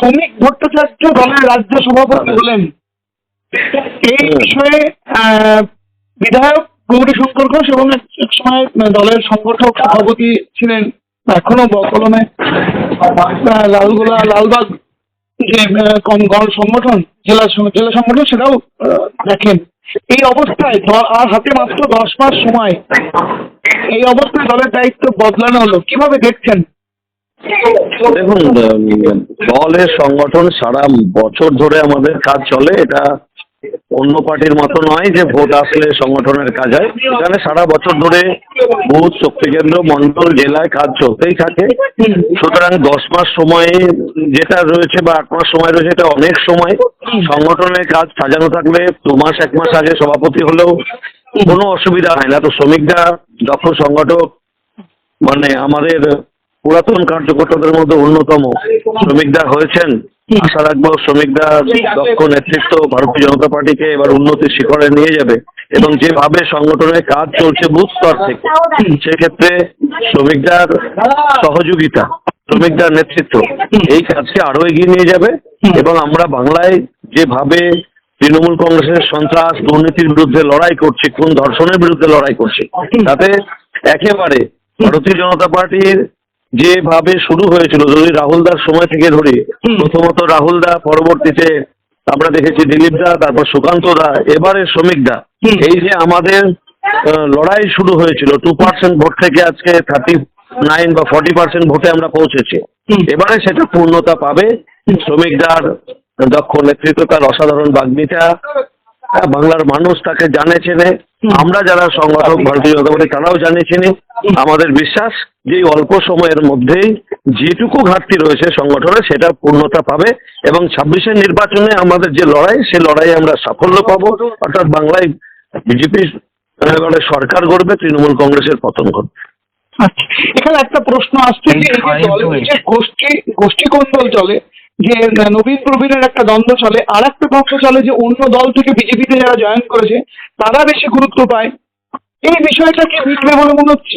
শ্রমিক ভট্টাচার্য দলের রাজ্য সভাপতি হলেন। এই বিষয়ে আহ, বিধায়ক গৌরী শঙ্কর ঘোষ এবং এক সময় দলের সংগঠক সভাপতি ছিলেন এখনও বকলমে লালগোলা লালবাগ যে কম- গণ সংগঠন জেলা জেলা সংগঠন সেটাও দেখেন। এই অবস্থায় আর হাতে মাত্র দশ মাস সময়। এই অবস্থায় দলের দায়িত্ব বদলানো হলো। কীভাবে দেখছেন? দেখুন দলের সংগঠন সারা বছর ধরে আমাদের কাজ চলে। এটা অন্য পার্টির মতো নয় যে ভোট আসলে সংগঠনের কাজ হয়। এখানে সারা বছর ধরে বুথ শক্তি কেন্দ্র মন্ডল, জেলায় কাজ চলতেই থাকে। সুতরাং দশ মাস সময়ে যেটা রয়েছে বা আট মাস সময় রয়েছে, এটা অনেক সময়। সংগঠনের কাজ সাজানো থাকলে দু মাস, এক মাস আগে সভাপতি হলেও কোনো অসুবিধা হয় না। তো শ্রমিকরা দক্ষ সংগঠক মানে আমাদের পুরাতন কার্যকর্তাদের মধ্যে অন্যতম শ্রমিকদা হয়েছেন। আশা রাখব শ্রমিকদা দক্ষ নেতৃত্ব ভারতীয় জনতা পার্টিকে এবার উন্নতির শিখরে নিয়ে যাবে এবং যেভাবে সংগঠনের কাজ চলছে বুথ স্তর থেকে সেক্ষেত্রে শ্রমিকদার সহযোগিতা শ্রমিকদার নেতৃত্ব এই কাজকে আরও এগিয়ে নিয়ে যাবে এবং আমরা বাংলায় যেভাবে তৃণমূল কংগ্রেসের সন্ত্রাস দুর্নীতির বিরুদ্ধে লড়াই করছে কোন ধর্ষণের বিরুদ্ধে লড়াই করছে তাতে একেবারে ভারতীয় জনতা পার্টির যেভাবে শুরু হয়েছিল যদি রাহুল দার সময় থেকে ধরি প্রথমত রাহুল দা পরবর্তীতে আমরা দেখেছি দিলীপ দা তারপর সুকান্ত দা এবারে শ্রমিক দা। এই যে আমাদের লড়াই শুরু হয়েছিল টু পার্সেন্ট ভোট থেকে আজকে থার্টি নাইন বা ফর্টি পার্সেন্ট ভোটে আমরা পৌঁছেছি। এবারে সেটা পূর্ণতা পাবে। শ্রমিকদার দক্ষ নেতৃত্ব তার অসাধারণ বাগ্মিতা বাংলার মানুষ তাকে জানে চেনে। আমরা যারা সংগঠক ভারতীয় জনতা পার্টি তারাও জানে চেনে আমাদের বিশ্বাস যে অল্প সময়ের মধ্যেই যেটুকু ঘাটতি রয়েছে সংগঠনে সেটা পূর্ণতা পাবে এবং ছাব্বিশের নির্বাচনে আমাদের যে লড়াই সে লড়াই আমরা সাফল্য পাবো। অর্থাৎ বাংলায় বিজেপি সরকার গড়বে তৃণমূল কংগ্রেসের পতন ঘটবে। আচ্ছা, এখানে একটা প্রশ্ন আসছে যে এই যে দলের যে গোষ্ঠী গোষ্ঠী কোন্দল চলে যে নবীন প্রবীণের একটা দ্বন্দ্ব চলে আর একটা পক্ষ চলে যে অন্য দল থেকে বিজেপিতে যারা জয়েন করেছে তারা বেশি গুরুত্ব পায়। এই বিষয়টা কি মিটবে বলে মনে হচ্ছে?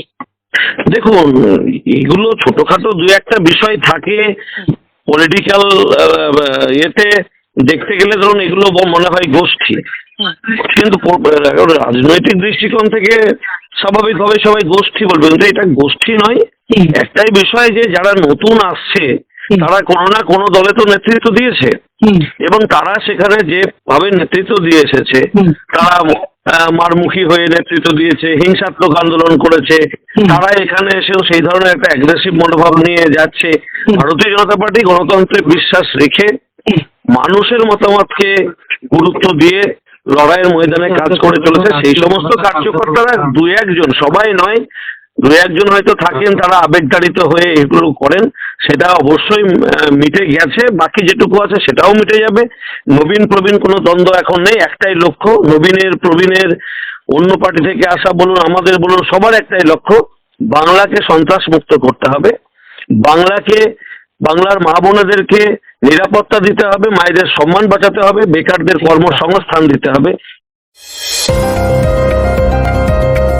দেখুন এগুলো ছোটখাটো দু একটা বিষয় থাকে। পলিটিক্যাল ইয়েতে দেখতে গেলে ধরুন এগুলো মনে হয় গোষ্ঠী। কিন্তু রাজনৈতিক দৃষ্টিকোণ থেকে স্বাভাবিকভাবে সবাই গোষ্ঠী বলবে। কিন্তু এটা গোষ্ঠী নয়। একটাই বিষয় যে যারা নতুন আসছে তারা কোনো না কোনো দলে তো নেতৃত্ব দিয়েছে। এবং তারা সেখানে যেভাবে নেতৃত্ব দিয়ে এসেছে তারা মারমুখী হয়ে নেতৃত্ব দিয়েছে হিংসাত্মক আন্দোলন করেছে। তারা এখানে এসেও সেই ধরনের একটা অ্যাগ্রেসিভ মনোভাব নিয়ে যাচ্ছে। ভারতীয় জনতা পার্টি গণতন্ত্রে বিশ্বাস রেখে মানুষের মতামতকে গুরুত্ব দিয়ে লড়াইয়ের ময়দানে কাজ করে চলেছে। সেই সমস্ত কার্যকর্তারা দু একজন সবাই নয় দু একজন হয়তো থাকেন তারা আবেগতাড়িত হয়ে এগুলো করেন সেটা অবশ্যই মিটে গেছে বাকি যেটুকু আছে সেটাও মিটে যাবে। নবীন প্রবীণ কোনো দ্বন্দ্ব এখন নেই একটাই লক্ষ্য নবীনের প্রবীণের অন্য পার্টি থেকে আসা বলুন আমাদের বলুন সবার একটাই লক্ষ্য বাংলাকে সন্ত্রাস মুক্ত করতে হবে। বাংলাকে বাংলার মা বোনেদেরকে নিরাপত্তা দিতে হবে মায়েদের সম্মান বাঁচাতে হবে বেকারদের কর্মসংস্থান দিতে হবে।